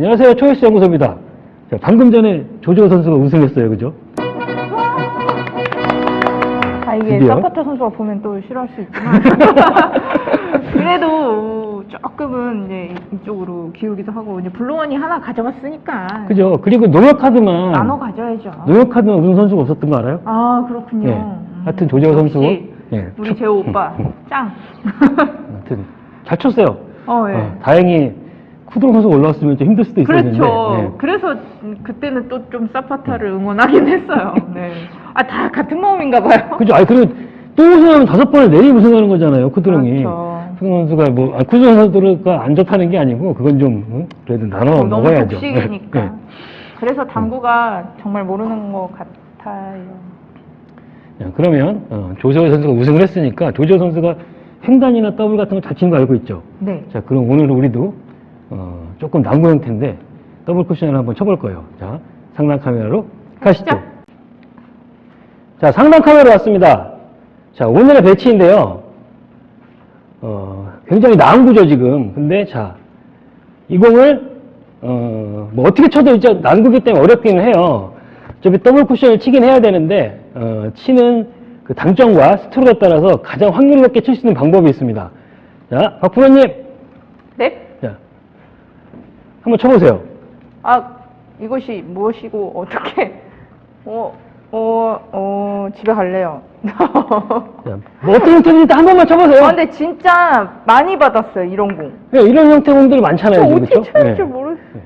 안녕하세요. 초이스 연구소입니다. 자, 방금 전에 조재호 선수가 우승했어요. 그죠? 아 이게 드디어? 사파타 선수가 보면 또 싫어할 수 있지만 그래도 조금은 이제 이쪽으로 기울기도 하고 이제 블루원이 하나 가져갔으니까 그죠? 그리고 농협 카드만 나눠 가져야죠. 농협 카드만 우승 선수가 없었던 거 알아요? 아 그렇군요. 예. 음. 하여튼 조재호 선수. 역시 예. 우리 재호 오빠 짱. 하여튼 잘 쳤어요. 어 예. 어, 다행히 쿠드로 선수가 올라왔으면 좀 힘들 수도 있었는데. 그렇죠. 예. 그래서 음, 그때는 또 좀 사파타를 응원하긴 했어요. 네. 아 다 같은 마음인가 봐요. 그죠? 아니 그리고 또 우승하면 다섯 번을 내리 우승하는 거잖아요. 쿠드롱이. 그렇죠. 쿠드 선수가 뭐 아, 쿠드 선수가 안 좋다는 게 아니고 그건 좀 응? 그래도 나눠 어, 너무 먹어야죠. 독식이니까. 예. 그래서 당구가 정말 모르는 것 같아요. 자, 그러면 어, 조세호 선수가 우승을 했으니까 조세호 선수가 횡단이나 더블 같은 거잘 치는 거 알고 있죠? 네. 자, 그럼 오늘 우리도 어, 조금 난구 형태인데 더블 쿠션을 한번 쳐볼 거예요. 자, 상단 카메라로 가시죠. 자, 상단 카메라 왔습니다. 자, 오늘의 배치인데요. 어, 굉장히 난구죠, 지금. 근데 자, 이 공을 어, 뭐 어떻게 쳐도 이제 난구기 때문에 어렵기는 해요. 어차피 더블 쿠션을 치긴 해야 되는데 어, 치는 그 당점과 스트로크에 따라서 가장 확률 높게 칠 수 있는 방법이 있습니다. 자, 박 프로님, 네? 자, 한번 쳐보세요. 아, 이것이 무엇이고 어떻게? 어, 어, 어, 집에 갈래요. 자, 뭐 어떤 형태인지 한 번만 쳐보세요. 아, 근데 진짜 많이 받았어요, 이런 공. 네, 이런 형태 공들이 많잖아요. 저 지금, 어떻게 그쵸? 쳐야 네. 줄 모르. 네.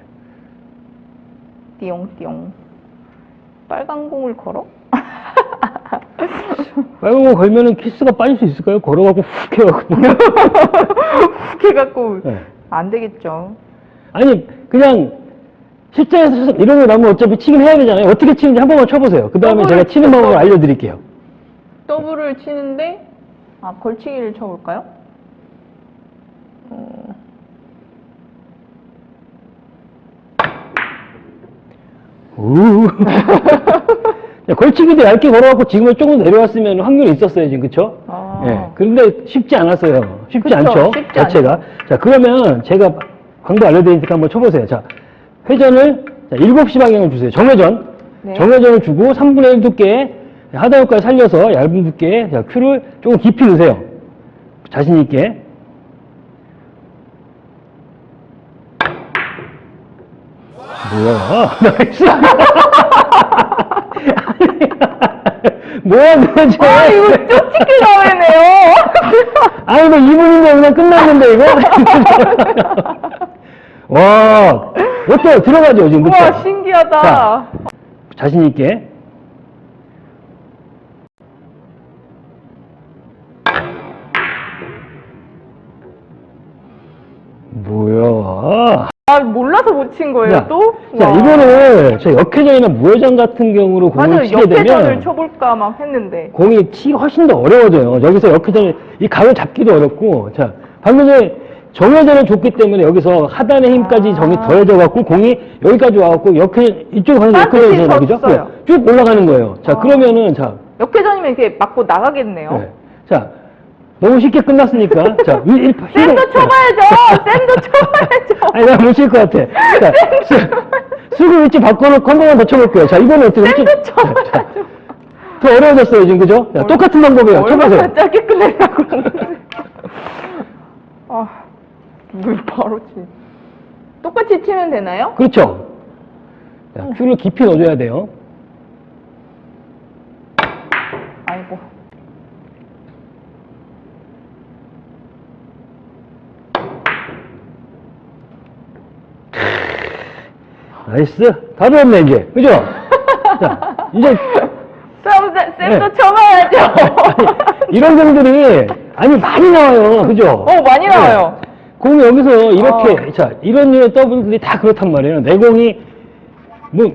띠용띠용. 빨간 공을 걸어? 빨간 거 걸면은 키스가 빠질 수 있을까요? 걸어갖고 훅 해갖고. 훅 해갖고 네. 안 되겠죠. 아니, 그냥 실제에서 쳐서 이런 거 나면 어차피 치긴 해야 되잖아요. 어떻게 치는지 한 번만 쳐보세요. 그 다음에 제가 치는 방법을. 알려드릴게요. 더블을 치는데 아 걸치기를 쳐볼까요? 어, 우. 야, 걸치기도 얇게 걸어갖고 지금은 조금 내려왔으면 확률이 있었어요, 지금, 그쵸? 아. 예. 그런데 쉽지 않았어요. 쉽지 그쵸, 않죠? 쉽지 자체가. 자, 그러면 제가 광고 알려드리니까 한번 쳐보세요. 자, 회전을 자, 7시 방향을 주세요. 정회전. 네. 정회전을 주고 3분의 1 두께 하단 효과를 살려서 얇은 두께 자, 큐를 조금 깊이 넣으세요. 자신 있게. 뭐야? 나이스. 뭐야, 도대체. 아 이거 쪽집게 나오네요. 아니, 뭐 2분인데 그냥 끝났는데, 이거? 와, 어때요? 들어가죠, 지금. 그쵸? 우와 신기하다. 자. 자신 있게. 뭐야. 아 몰라서 못 친 거예요 자, 또? 자, 와. 이거를 저 역회전이나 무회전 같은 경우로 공을 맞아요 치게 역회전을 되면 쳐볼까 막 했는데 공이 치기 훨씬 더 어려워져요. 여기서 역회전을 이 각을 잡기도 어렵고 자 방금 전에 정회전을 줬기 때문에 여기서 하단의 힘까지 아. 정이 더해져 갖고 공이 여기까지 와갖고 역회 이쪽 가서 반드시 역회전이잖아요, 그죠? 졌어요. 네, 쭉 올라가는 거예요. 자 아. 그러면은 자, 역회전이면 이렇게 맞고 나가겠네요. 네. 자 너무 쉽게 끝났으니까 자 위, 일, 힘을- 쌤도 네. 쳐봐야죠. 쌤도 쳐봐야죠. 아니 나못칠것 같아. 자, 수- 수구 위치 바꿔놓고 한 번만 더 쳐볼게요. 자 이번에 어떻게 쌤도 자, 자, 쳐봐야죠. 더 어려워졌어요 지금 그죠? 자, 똑같은 방법이에요. 쳐보세요. 얼마나 짧게 끝내려고 그러는데. 아, 물 바로 치. 똑같이 치면 되나요? 그렇죠. 자, 큐를 깊이 넣어줘야 돼요. 아이고. 나이스. 다 배웠네, 이제. 그죠? 자, 이제, 쌤도, 쌤도 네. 쳐봐야죠. 이런 공들이, 아니, 많이 나와요. 그죠? 어, 많이 나와요. 네. 공이 여기서 이렇게, 어. 자, 이런 류의 더블들이 다 그렇단 말이에요. 내 공이, 뭐,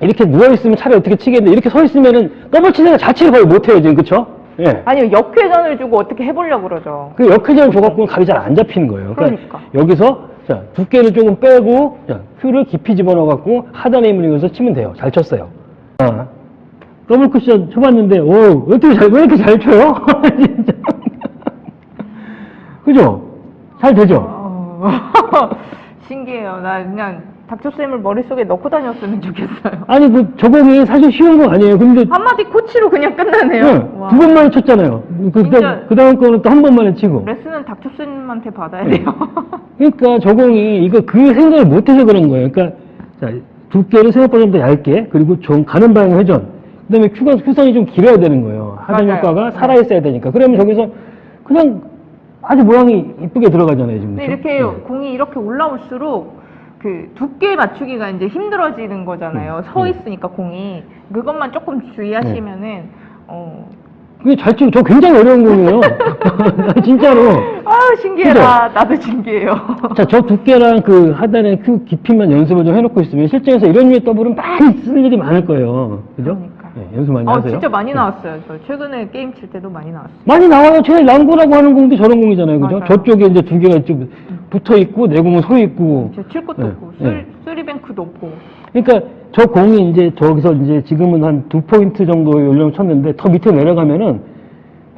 이렇게 누워있으면 차라리 어떻게 치겠는데, 이렇게 서 있으면은 더블 치는 자체를 거의 못해요, 지금. 그쵸? 예. 아니요, 역회전을 주고 어떻게 해보려고 그러죠. 그 역회전 줘갖고는 각이 잘 안 잡히는 거예요. 그러니까. 여기서 자 두께를 조금 빼고 자, 큐를 깊이 집어넣어 갖고 하단에 힘을 이용해서 치면 돼요. 잘 쳤어요. 아, 더블 쿠션 쳐봤는데 오 어떻게 잘 왜 이렇게 잘 쳐요? 진짜. 그죠? 잘 되죠? 어, 신기해요. 나 그냥 닥쳐쌤을 머릿속에 넣고 다녔으면 좋겠어요. 아니 그 저공이 사실 쉬운 거 아니에요. 근데 한마디 코치로 그냥 끝나네요. 네, 와. 두 번만에 쳤잖아요. 그, 진짜. 그 다음 거는 또 한 번만에 치고. 레슨은 닥쳐쌤한테 받아야 돼요. 그러니까 저공이 이거 그 생각을 못해서 그런 거예요. 그러니까 자, 두께를 생각보다 좀 더 얇게 그리고 좀 가는 방향 회전 그다음에 큐가 큐선이 좀 길어야 되는 거예요. 하단 맞아요. 효과가 네. 살아 있어야 되니까. 그러면 저기서 그냥 아주 모양이 이쁘게 들어가잖아요 지금. 근데 그렇죠? 이렇게 네. 공이 이렇게 올라올수록 그 두께 맞추기가 이제 힘들어지는 거잖아요. 음, 서 음. 있으니까 공이 그것만 조금 주의하시면은 어. 그게 잘 치고 저 굉장히 어려운 공이에요. 진짜로. 아 신기해라. 나도 신기해요. 자, 저 두께랑 그 하단의 큐 깊이만 연습을 좀 해놓고 있으면 실전에서 이런 류의 더블은 많이 쓸 일이 많을 거예요. 그죠? 그러니까. 네, 연습 많이 어 하세요. 진짜 많이 네. 나왔어요. 저 최근에 게임 칠 때도 많이 나왔어요. 많이 나와요. 제일 난구라고 하는 공도 저런 공이잖아요. 그죠? 맞아요. 저쪽에 이제 두 개가 좀 붙어 있고, 내 공은 서 있고. 저칠 것도 네, 없고 네. 쓰리, 쓰리뱅크도 없고. 그러니까 저 공이 이제 저기서 이제 지금은 한 두 포인트 정도 연령을 쳤는데 더 밑에 내려가면은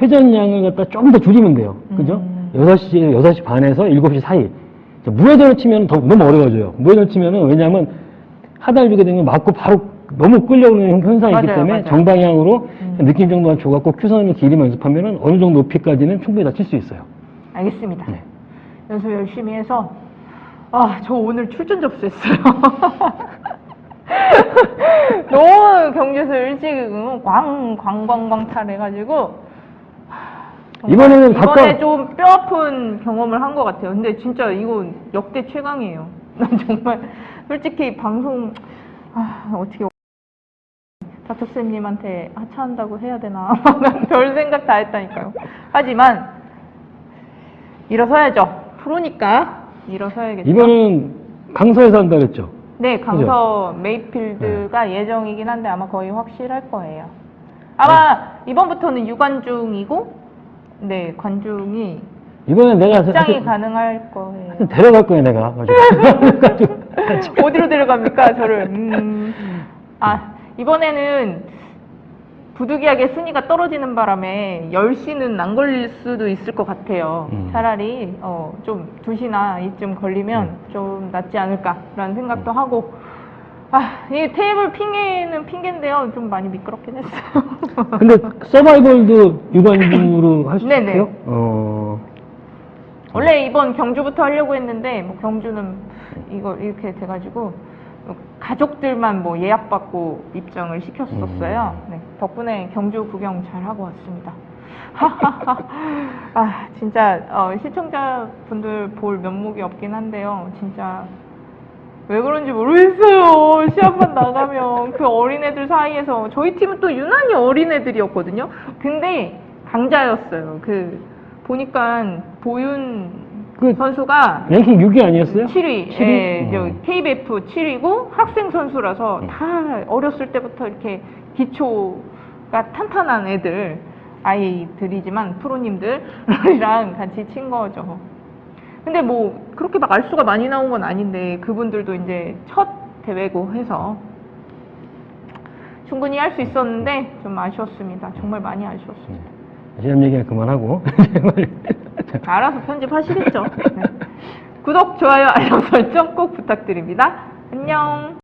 회전량을 갖다 좀 더 줄이면 돼요. 그죠? 음. 6시, 6시 반에서 7시 사이. 자, 무회전을 치면 더 너무 어려워져요. 무회전을 치면은 왜냐하면 하단을 주게 되면 맞고 바로 너무 끌려오는 현상이 있기 맞아요, 때문에 맞아요. 정방향으로 음. 느낌 정도만 줘갖고 큐선을 길이만 연습하면은 어느 정도 높이까지는 충분히 다칠 수 있어요. 알겠습니다. 네. 연습 열심히 해서 아 저 오늘 출전 접수했어요. 너무 경주에서 일찍 광 광광광 탈해가지고 이번에는 이번에 가까- 좀 뼈아픈 경험을 한 것 같아요. 근데 진짜 이건 역대 최강이에요. 난 정말 솔직히 방송 아, 어떻게 닥터쌤님한테 하차한다고 해야 되나 난별 생각 다 했다니까요. 하지만 일어서야죠. 프로니까 일어서야겠죠. 이번은 강서에서 한다 그랬죠? 네, 강서 메이필드가 네. 예정이긴 한데 아마 거의 확실할 거예요. 아마 이번부터는 유관중이고, 네, 관중이 이번엔 내가 입장이 하여튼- 가능할 거예요. 하여튼 데려갈 거예요, 내가. 가지고. 어디로 데려갑니까, 저를? 음, 아, 이번에는 부득이하게 순위가 떨어지는 바람에 10시는 안 걸릴 수도 있을 것 같아요. 음. 차라리 어, 좀 2시나 이쯤 걸리면 음. 좀 낫지 않을까라는 생각도 하고 아, 이 테이블 핑계는 핑계인데요. 좀 많이 미끄럽긴 했어요. 근데 서바이벌도 유관중으로 할수 네네. 있어요? 어. 원래 이번 경주부터 하려고 했는데 뭐 경주는 이거 이렇게 돼가지고 가족들만 뭐 예약받고 입장을 시켰었어요. 음. 네, 덕분에 경주 구경 잘 하고 왔습니다. 아 진짜 어, 시청자분들 볼 면목이 없긴 한데요. 진짜 왜 그런지 모르겠어요. 시합만 나가면 그 어린애들 사이에서 저희 팀은 또 유난히 어린애들이었거든요. 근데 강자였어요. 그 보니까 보윤 그 선수가 랭킹 6위 아니었어요? 7위, 7위? 예, 저 음. KBF 7위고 학생 선수라서 음. 다 어렸을 때부터 이렇게 기초가 탄탄한 애들 아이들이지만 프로님들이랑 같이 친 거죠. 근데 뭐 그렇게 막 알수가 많이 나온 건 아닌데 그분들도 이제 첫 대회고 해서 충분히 할 수 있었는데 좀 아쉬웠습니다. 정말 많이 아쉬웠습니다. 시험 얘기는 그만하고. 알아서 편집하시겠죠. 네. 구독, 좋아요, 알람 설정 꼭 부탁드립니다. 안녕.